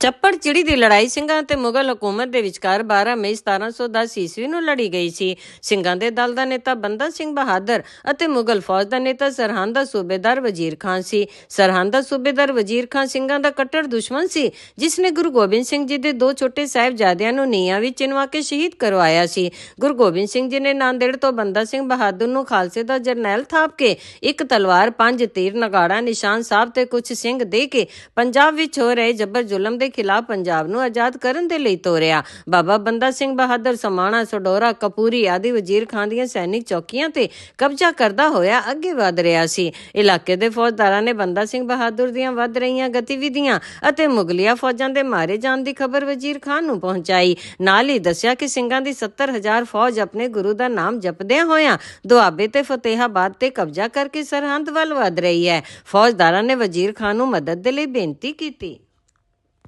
ਚੱਪੜ ਚਿੜੀ ਦੀ ਲੜਾਈ ਸਿੰਘਾਂ ਤੇ ਮੁਗਲ ਹਕੂਮਤ ਦੇ ਵਿਚਕਾਰ 12 ਮਈ 1710 ਈਸਵੀ ਨੂੰ ਲੜੀ ਗਈ ਸੀ। ਸਿੰਘਾਂ ਦੇ ਦਲ ਦਾ ਨੇਤਾ ਬੰਦਾ ਸਿੰਘ ਬਹਾਦਰ ਅਤੇ ਮੁਗਲ ਫੌਜ ਦਾ ਨੇਤਾ ਸਰਹੰਦ ਦਾ ਸੂਬੇਦਾਰ ਵਜ਼ੀਰ ਖਾਨ ਸੀ। ਸਰਹੰਦ ਦਾ ਸੂਬੇਦਾਰ ਵਜ਼ੀਰ ਖਾਨ ਸਿੰਘਾਂ ਦਾ ਕੱਟੜ ਦੁਸ਼ਮਣ ਸੀ, ਜਿਸ ਨੇ ਗੁਰੂ ਗੋਬਿੰਦ ਸਿੰਘ ਜੀ ਦੇ ਦੋ ਛੋਟੇ ਸਾਹਿਬਜ਼ਾਦਿਆਂ ਨੂੰ ਨੀਹਾਂ ਵਿੱਚ ਚਿਣਵਾ ਕੇ ਸ਼ਹੀਦ ਕਰਵਾਇਆ ਸੀ। ਗੁਰੂ ਗੋਬਿੰਦ ਸਿੰਘ ਜੀ ਨੇ ਨਾਂਦੇੜ ਤੋਂ ਬੰਦਾ ਸਿੰਘ ਬਹਾਦਰ ਨੂੰ ਖਾਲਸੇ ਦਾ ਜਰਨੈਲ ਥਾਪ ਕੇ ਇੱਕ ਤਲਵਾਰ, ਪੰਜ ਤੀਰ, ਨਗਾੜਾ, ਨਿਸ਼ਾਨ ਸਾਹਿਬ ਤੇ ਕੁਝ ਸਿੰਘ ਦੇ ਕੇ ਪੰਜਾਬ ਵਿੱਚ ਹੋ ਰਹੇ ਜਬਰ ਜ਼ੁਲਮ ਦੇ ਖਿਲਾਫ ਪੰਜਾਬ ਨੂੰ ਆਜ਼ਾਦ ਕਰਨ ਦੇ ਲਈ ਤੋਰਿਆ। ਬਾਬਾ ਬੰਦਾ ਸਿੰਘ ਬਹਾਦਰ, ਸਮਾਣਾ, ਸਡੋਰਾ, ਕਪੂਰੀ ਆਦਿ ਵਜ਼ੀਰ ਖਾਨ ਦੀਆਂ ਸੈਨਿਕ ਚੌਕੀਆਂ ਤੇ ਕਬਜ਼ਾ ਕਰਦਾ ਹੋਇਆ ਅੱਗੇ ਵਧ ਰਿਹਾ ਸੀ। ਇਲਾਕੇ ਦੇ ਫੌਜਦਾਰਾਂ ਨੇ ਬੰਦਾ ਸਿੰਘ ਬਹਾਦਰ ਦੀਆਂ ਵੱਧ ਰਹੀਆਂ ਗਤੀਵਿਧੀਆਂ ਅਤੇ ਮੁਗਲਿਆ ਫੌਜਾਂ ਦੇ ਮਾਰੇ ਜਾਣ ਦੀ ਖਬਰ ਵਜ਼ੀਰ ਖਾਨ ਨੂੰ ਪਹੁੰਚਾਈ। ਨਾਲ ਹੀ ਦੱਸਿਆ ਕਿ ਸਿੰਘਾਂ ਦੀ 70000 ਫੌਜ ਆਪਣੇ ਗੁਰੂ ਦਾ ਨਾਮ ਜਪਦਿਆਂ ਹੋਇਆਂ ਦੁਆਬੇ ਤੇ ਫਤਿਹਾਬਾਦ ਤੇ ਕਬਜ਼ਾ ਕਰਕੇ ਸਰਹੰਦ ਵੱਲ ਵਧ ਰਹੀ ਹੈ। ਫੌਜਦਾਰਾਂ ਨੇ ਵਜ਼ੀਰ ਖਾਨ ਨੂੰ ਮਦਦ ਦੇ ਲਈ ਬੇਨਤੀ ਕੀਤੀ।